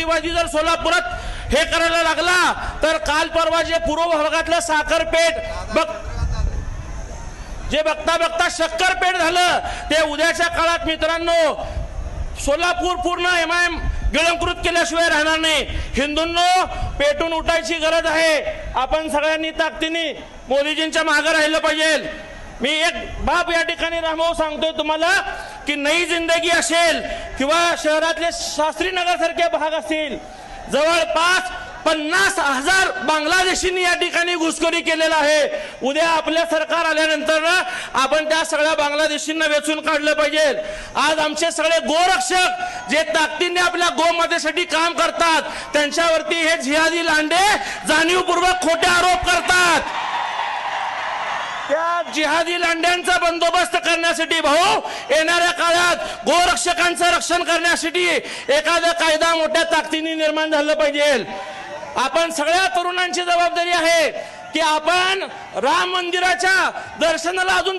लुटीबाजी जर सोलापुरात हे करायला लागला तर काल परवा जे पूर्व भागातलं साखरपेठ बघ जे बघता बघता शक्करपेठ झालं ते उद्याच्या काळात मित्रांनो सोलापूर पूर्ण एम आय एम गिळंकृत केल्याशिवाय राहणार नाही. हिंदूंनो पेटून उठायची गरज आहे. आपण सगळ्यांनी ताकदीने मोदीजींच्या मागे राहिलं पाहिजे. मी एक बाब या ठिकाणी रामभाऊ सांगतोय तुम्हाला. की नई जिंदगी असेल किंवा शहरातले शास्त्री नगर सारखे भाग असतील. जवळपास पन्नास हजार बांगलादेशींनी या ठिकाणी घुसखोरी केलेला आहे. उद्या आपल्या सरकार आल्यानंतर आपण त्या सगळ्या बांगलादेशींना वेचून काढलं पाहिजे. आज आमचे सगळे गोरक्षक जे ताकदीने आपल्या गोमातेसाठी काम करतात त्यांच्यावरती हे झियादी लांडे जाणीवपूर्वक खोटे आरोप करतात. त्या जिहादी लांड्यांचा बंदोबस्त करण्यासाठी भाऊ येणाऱ्या काळात गोरक्षकांचं रक्षण करण्यासाठी एखादा कायदा मोठ्या ताकदीने निर्माण झालं पाहिजे. आपण सगळ्या तरुणांची जबाबदारी आहे की आपण राम मंदिराच्या दर्शनाला अजून